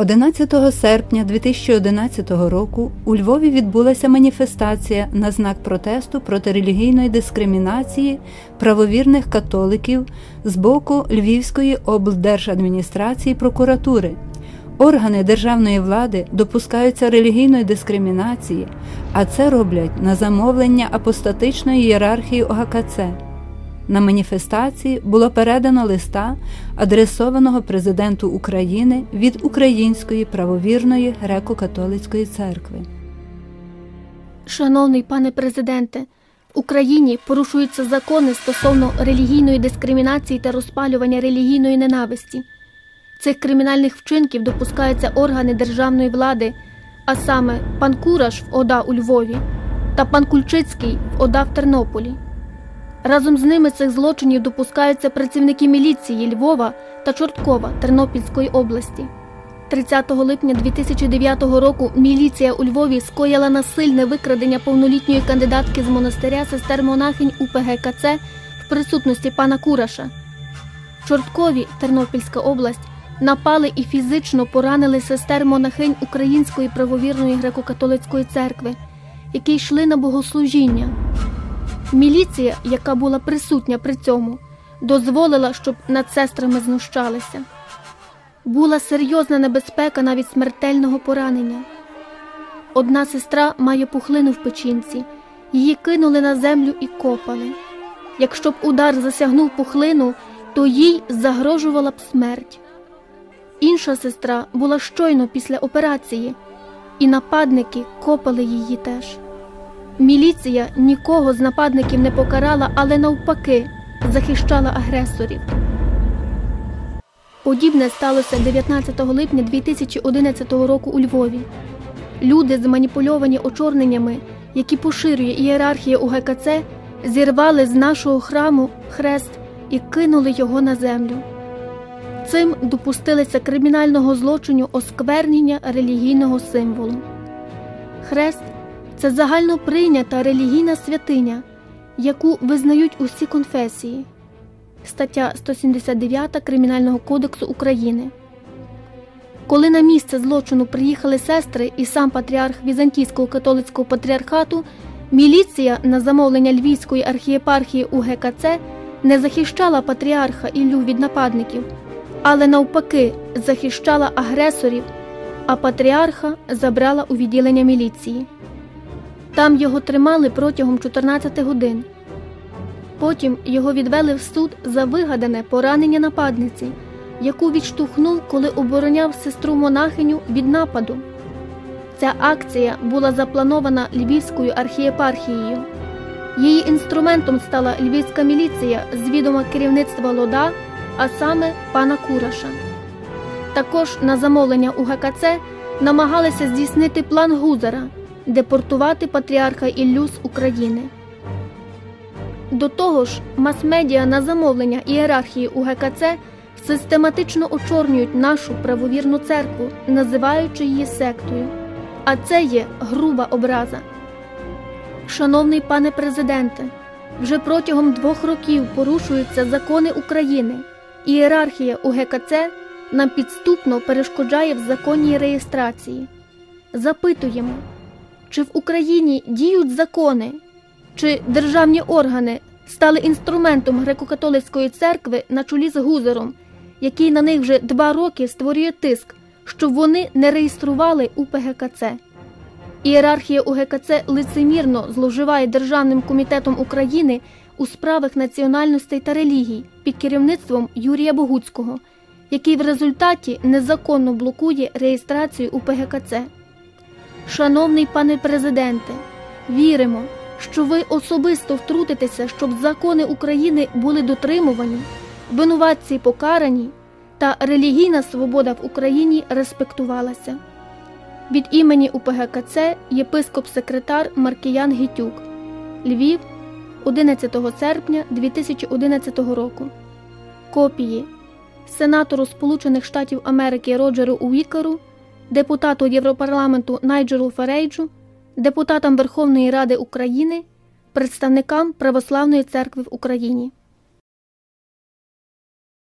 11 серпня 2011 року у Львові відбулася маніфестація на знак протесту проти релігійної дискримінації правовірних католиків з боку Львівської облдержадміністрації прокуратури. Органи державної влади допускаються релігійної дискримінації, а це роблять на замовлення апостатичної ієрархії ОГКЦ. На маніфестації було передано листа, адресованого президенту України від Української правовірної греко-католицької церкви. Шановний пане президенте, в Україні порушуються закони стосовно релігійної дискримінації та розпалювання релігійної ненависті. Цих кримінальних вчинків допускаються органи державної влади, а саме пан Кураш в ОДА у Львові та пан Кульчицький в ОДА в Тернополі. Разом з ними цих злочинів допускаються працівники міліції Львова та Чорткова Тернопільської області. 30 липня 2009 року міліція у Львові скоїла насильне викрадення повнолітньої кандидатки з монастиря сестер монахинь УПГКЦ в присутності пана Кураша. Чорткові Тернопільська область напали і фізично поранили сестер монахинь Української правовірної греко-католицької церкви, які йшли на богослужіння. Міліція, яка була присутня при цьому, дозволила, щоб над сестрами знущалися. Була серйозна небезпека навіть смертельного поранення. Одна сестра має пухлину в печінці, її кинули на землю і копали. Якщо б удар засягнув пухлину, то їй загрожувала б смерть. Інша сестра була щойно після операції, і нападники копали її теж. Міліція нікого з нападників не покарала, але навпаки захищала агресорів. Подібне сталося 19 липня 2011 року у Львові. Люди, зманіпульовані очорненнями, які поширює ієрархія УГКЦ, зірвали з нашого храму хрест і кинули його на землю. Цим допустилися кримінального злочину осквернення релігійного символу. Хрест це загально прийнята релігійна святиня, яку визнають усі конфесії. Стаття 179 Кримінального кодексу України. Коли на місце злочину приїхали сестри і сам патріарх Візантійського католицького патріархату, міліція на замовлення Львівської архієпархії УГКЦ не захищала патріарха Іллю від нападників, але навпаки захищала агресорів, а патріарха забрала у відділення міліції. Там його тримали протягом 14 годин. Потім його відвели в суд за вигадане поранення нападниці, яку відштовхнув, коли обороняв сестру монахиню від нападу. Ця акція була запланована Львівською архієпархією. Її інструментом стала львівська міліція з відома керівництва Лода, а саме пана Кураша. Також на замовлення УГКЦ намагалися здійснити план Гузара депортувати патріарха Іллю з України. До того ж, мас-медіа на замовлення ієрархії УГКЦ систематично очорнюють нашу правовірну церкву, називаючи її сектою. А це є груба образа. Шановний пане президенте, вже протягом двох років порушуються закони України. Ієрархія УГКЦ нам підступно перешкоджає в законній реєстрації. Запитуємо, чи в Україні діють закони, чи державні органи стали інструментом греко-католицької церкви на чолі з Гузером, який на них вже два роки створює тиск, щоб вони не реєстрували УПГКЦ. Ієрархія УГКЦ лицемірно зловживає Державним комітетом України у справах національностей та релігій під керівництвом Юрія Богуцького, який в результаті незаконно блокує реєстрацію УПГКЦ. Шановний пане президенте, віримо, що ви особисто втрутитеся, щоб закони України були дотримувані, винуватці покарані та релігійна свобода в Україні респектувалася. Від імені УПГКЦ єпископ-секретар Маркіян Гітюк, Львів, 11 серпня 2011 року. Копії сенатору Сполучених Штатів Америки Роджеру Уікеру депутату Європарламенту Найджеру Ферейджу, депутатам Верховної Ради України, представникам Православної церкви в Україні.